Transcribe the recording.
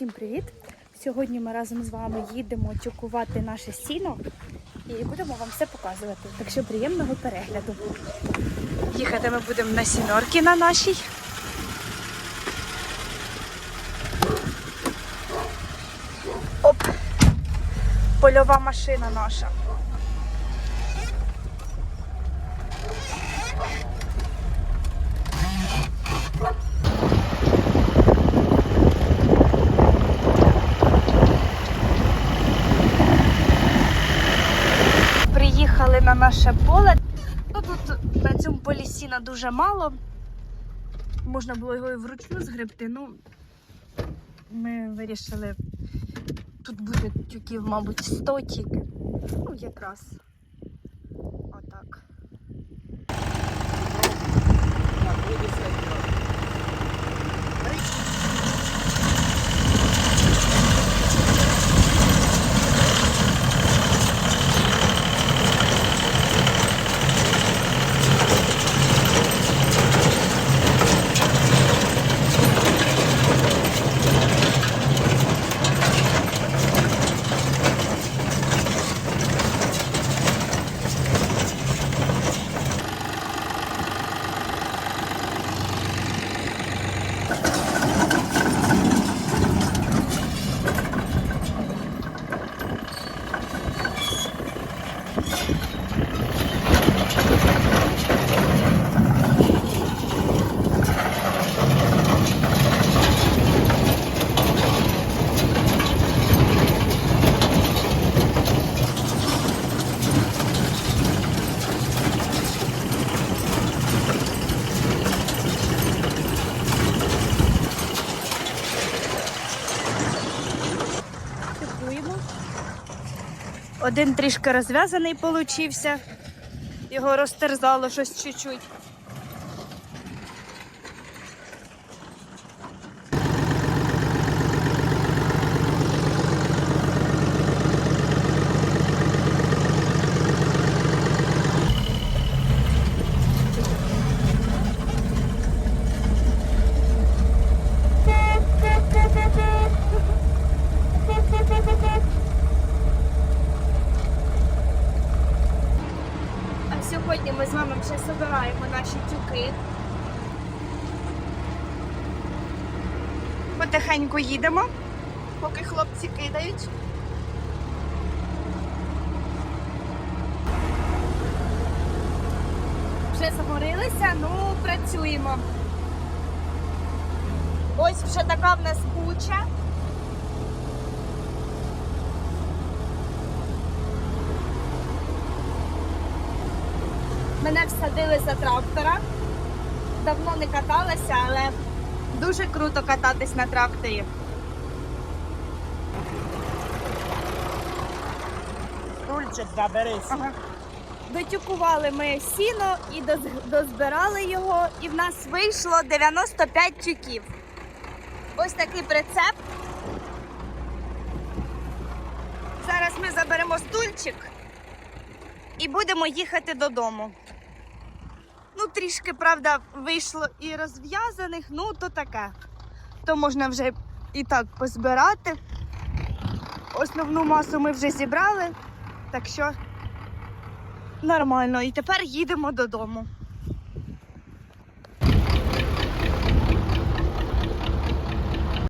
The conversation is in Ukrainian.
Всім привіт! Сьогодні ми разом з вами їдемо тюкувати наше сіно і будемо вам все показувати. Так що приємного перегляду. Їхати ми будемо на сінорки на нашій. Оп! Польова машина наша. Приїхали на наше поле. Ну, тут на цьому полі сіна дуже мало. Можна було його і вручну згребти. Ну, ми вирішили. Тут буде тюків, мабуть, 100 тільки. Ну, якраз. Один трішки розв'язаний получився. Його розтерзало щось чуть-чуть. Сьогодні ми з вами вже збираємо наші тюки. Потихеньку їдемо, поки хлопці кидають. Вже заморилися, ну працюємо. Ось вже така в нас куча. Мене всадили за трактора. Давно не каталася, але дуже круто кататись на тракторі. Стульчик заберись. Ага. Дотюкували ми сіно і дозбирали його, і в нас вийшло 95 тюків. Ось такий прицеп. Зараз ми заберемо стульчик і будемо їхати додому. Ну, трішки, правда, вийшло і розв'язаних, ну то таке. То можна вже і так позбирати. Основну масу ми вже зібрали, так що нормально. І тепер їдемо додому.